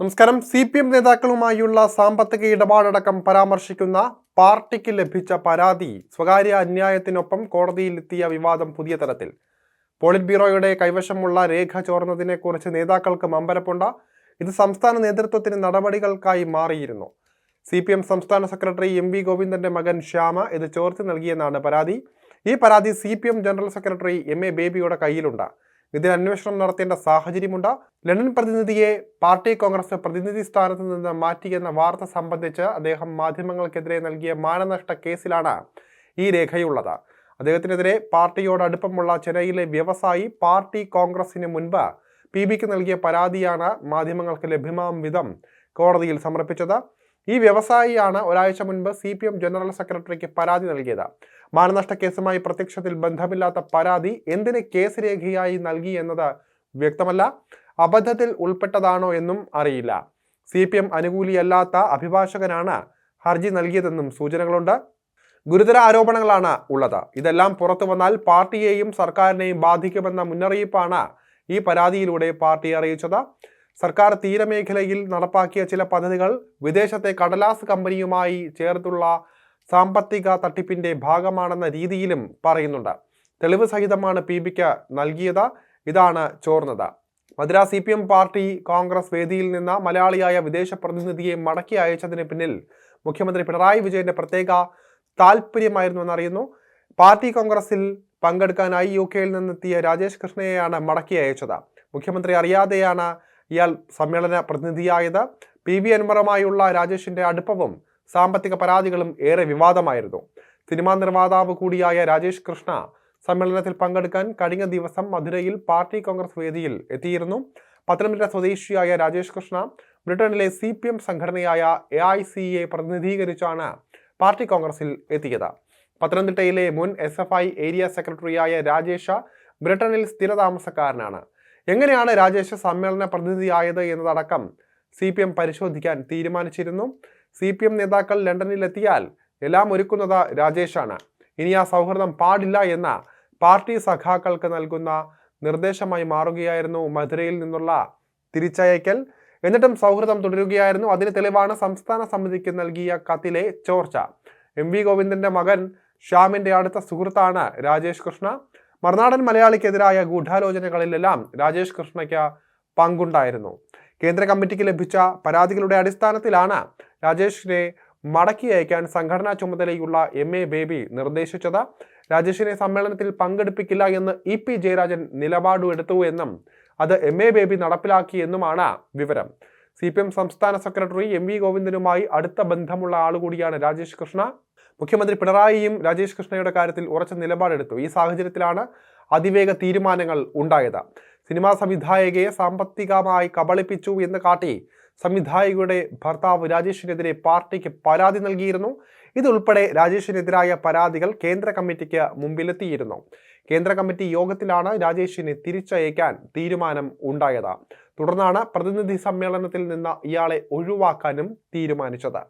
നമസ്കാരം. C P M നേതാക്കളുമായുള്ള സാമ്പത്തിക ഇടപാടടക്കം പരാമർശിക്കുന്ന പാർട്ടിക്ക് ലഭിച്ച പരാതി സ്വകാര്യ അന്യായത്തിനൊപ്പം കോടതിയിലെത്തിയ വിവാദം പുതിയ തരത്തിൽ പോളിറ്റ് ബ്യൂറോയുടെ കൈവശമുള്ള രേഖ ചോർന്നതിനെക്കുറിച്ച് നേതാക്കൾക്ക് മമ്പരപ്പുണ്ട. ഇത് സംസ്ഥാന നേതൃത്വത്തിന് നടപടികൾക്കായി മാറിയിരുന്നു. സി പി എം സംസ്ഥാന സെക്രട്ടറി എം വി ഗോവിന്ദന്റെ മകൻ ശ്യാമ ഇത് ചോർത്തി നൽകിയെന്നാണ് പരാതി. ഈ പരാതി C P M general secretary M A ബേബിയുടെ കയ്യിലുണ്ട്. ഇതിൽ അന്വേഷണം നടത്തേണ്ട സാഹചര്യമുണ്ട്. ലണ്ടൻ പ്രതിനിധിയെ പാർട്ടി കോൺഗ്രസ് പ്രതിനിധി സ്ഥാനത്ത് നിന്ന് മാറ്റിയെന്ന വാർത്ത സംബന്ധിച്ച് അദ്ദേഹം മാധ്യമങ്ങൾക്കെതിരെ നൽകിയ മാനനഷ്ട കേസിലാണ് ഈ രേഖയുള്ളത്. അദ്ദേഹത്തിനെതിരെ പാർട്ടിയോട് അടുപ്പമുള്ള ചെന്നൈയിലെ വ്യവസായി പാർട്ടി കോൺഗ്രസിന് മുൻപ് പി ബിക്ക് നൽകിയ പരാതിയാണ് മാധ്യമങ്ങൾക്ക് ലഭ്യമാം വിധം കോടതിയിൽ സമർപ്പിച്ചത്. ഈ വ്യവസായിയാണ് ഒരാഴ്ച മുൻപ് സി പി എം ജനറൽ സെക്രട്ടറിക്ക് പരാതി നൽകിയത്. മാനനഷ്ട കേസുമായി പ്രത്യക്ഷത്തിൽ ബന്ധമില്ലാത്ത പരാതി എന്തിന് കേസ് രേഖയായി നൽകി എന്നത് വ്യക്തമല്ല. അബദ്ധത്തിൽ ഉൾപ്പെട്ടതാണോ എന്നും അറിയില്ല. സി പി എം അനുകൂലിയല്ലാത്ത അഭിഭാഷകനാണ് ഹർജി നൽകിയതെന്നും സൂചനകളുണ്ട്. ഗുരുതര ആരോപണങ്ങളാണ് ഉള്ളത്. ഇതെല്ലാം പുറത്തു വന്നാൽ പാർട്ടിയെയും സർക്കാരിനെയും ബാധിക്കുമെന്ന മുന്നറിയിപ്പാണ് ഈ പരാതിയിലൂടെ പാർട്ടി അറിയിച്ചത്. സർക്കാർ തീരമേഖലയിൽ നടപ്പാക്കിയ ചില പദ്ധതികൾ വിദേശത്തെ കടലാസ് കമ്പനിയുമായി ചേർത്തുള്ള സാമ്പത്തിക തട്ടിപ്പിന്റെ ഭാഗമാണെന്ന രീതിയിലും പറയുന്നുണ്ട്. തെളിവ് സഹിതമാണ് പി ബിക്ക് നൽകിയത്. ഇതാണ് ചോർന്നത്. Madras C P M party congress വേദിയിൽ നിന്ന് മലയാളിയായ വിദേശ പ്രതിനിധിയെ മടക്കി അയച്ചതിന് പിന്നിൽ മുഖ്യമന്ത്രി പിണറായി വിജയന്റെ പ്രത്യേക താല്പര്യമായിരുന്നു എന്നറിയുന്നു. പാർട്ടി കോൺഗ്രസിൽ പങ്കെടുക്കാനായി യു കെയിൽ നിന്നെത്തിയ രാജേഷ് കൃഷ്ണയെയാണ് മടക്കി അയച്ചത്. മുഖ്യമന്ത്രി അറിയാതെയാണ് ഇയാൾ സമ്മേളന പ്രതിനിധിയായത് പി വി അൻവറുമായുള്ള രാജേഷിന്റെ അടുപ്പവും സാമ്പത്തിക പരാതികളും ഏറെ വിവാദമായിരുന്നു. സിനിമാ നിർമ്മാതാവ് കൂടിയായ രാജേഷ് കൃഷ്ണ സമ്മേളനത്തിൽ പങ്കെടുക്കാൻ കഴിഞ്ഞ ദിവസം മധുരയിൽ പാർട്ടി കോൺഗ്രസ് വേദിയിൽ എത്തിയിരുന്നു. പത്തനംതിട്ട സ്വദേശിയായ രാജേഷ് കൃഷ്ണ ബ്രിട്ടനിലെ സി പി എം സംഘടനയായ എ ഐ സി എ പ്രതിനിധീകരിച്ചാണ് പാർട്ടി കോൺഗ്രസിൽ എത്തിയത്. പത്തനംതിട്ടയിലെ മുൻ എസ് എഫ് ഐ ഏരിയ സെക്രട്ടറിയായ രാജേഷ ബ്രിട്ടനിൽ സ്ഥിരതാമസക്കാരനാണ്. എങ്ങനെയാണ് രാജേഷ് സമ്മേളന പ്രതിനിധിയായത് എന്നതടക്കം സി പി എം പരിശോധിക്കാൻ തീരുമാനിച്ചിരുന്നു. സി പി എം നേതാക്കൾ ലണ്ടനിലെത്തിയാൽ എല്ലാം ഒരുക്കുന്നത് രാജേഷാണ്. ഇനി ആ സൗഹൃദം പാടില്ല എന്ന പാർട്ടി സഖാക്കൾക്ക് നൽകുന്ന നിർദ്ദേശമായി മാറുകയായിരുന്നു മധുരയിൽ നിന്നുള്ള തിരിച്ചയക്കൽ. എന്നിട്ടും സൗഹൃദം തുടരുകയായിരുന്നു. അതിന് തെളിവാണ് സംസ്ഥാന സമിതിക്ക് നൽകിയ കത്തിലെ ചോർച്ച. എം വി ഗോവിന്ദന്റെ മകൻ ശ്യാമിന്റെ അടുത്ത സുഹൃത്താണ് രാജേഷ് കൃഷ്ണ. മറുനാടൻ മലയാളിക്കെതിരായ ഗൂഢാലോചനകളിലെല്ലാം രാജേഷ് കൃഷ്ണയ്ക്ക് പങ്കുണ്ടായിരുന്നു. കേന്ദ്ര കമ്മിറ്റിക്ക് ലഭിച്ച പരാതികളുടെ അടിസ്ഥാനത്തിലാണ് രാജേഷിനെ മടക്കി അയക്കാൻ സംഘടനാ ചുമതലയുള്ള എം എ ബേബി നിർദ്ദേശിച്ചത്. രാജേഷിനെ സമ്മേളനത്തിൽ പങ്കെടുപ്പിക്കില്ല എന്ന് ഇ പി ജയരാജൻ നിലപാടു എടുത്തു എന്നും അത് എം എ ബേബി നടപ്പിലാക്കിയെന്നുമാണ് വിവരം. സി പി എം സംസ്ഥാന സെക്രട്ടറി എം വി ഗോവിന്ദനുമായി അടുത്ത ബന്ധമുള്ള ആളുകൂടിയാണ് രാജേഷ് കൃഷ്ണ. മുഖ്യമന്ത്രി പിണറായിയും രാജേഷ് കൃഷ്ണയുടെ കാര്യത്തിൽ ഉറച്ച നിലപാടെടുത്തു. ഈ സാഹചര്യത്തിലാണ് അതിവേഗ തീരുമാനങ്ങൾ ഉണ്ടായത്. സിനിമാ സംവിധായകയെ സാമ്പത്തികമായി കബളിപ്പിച്ചു എന്ന് കാട്ടി സംവിധായകയുടെ ഭർത്താവ് രാജേഷിനെതിരെ പാർട്ടിക്ക് പരാതി നൽകിയിരുന്നു. ഇതുൾപ്പെടെ രാജേഷിനെതിരായ പരാതികൾ കേന്ദ്ര കമ്മിറ്റിക്ക് മുമ്പിലെത്തിയിരുന്നു. കേന്ദ്ര കമ്മിറ്റി യോഗത്തിലാണ് രാജേഷിനെ തിരിച്ചയക്കാൻ തീരുമാനം ഉണ്ടായത്. തുടർന്നാണ് പ്രതിനിധി സമ്മേളനത്തിൽ നിന്ന് ഇയാളെ ഒഴിവാക്കാനും തീരുമാനിച്ചത്.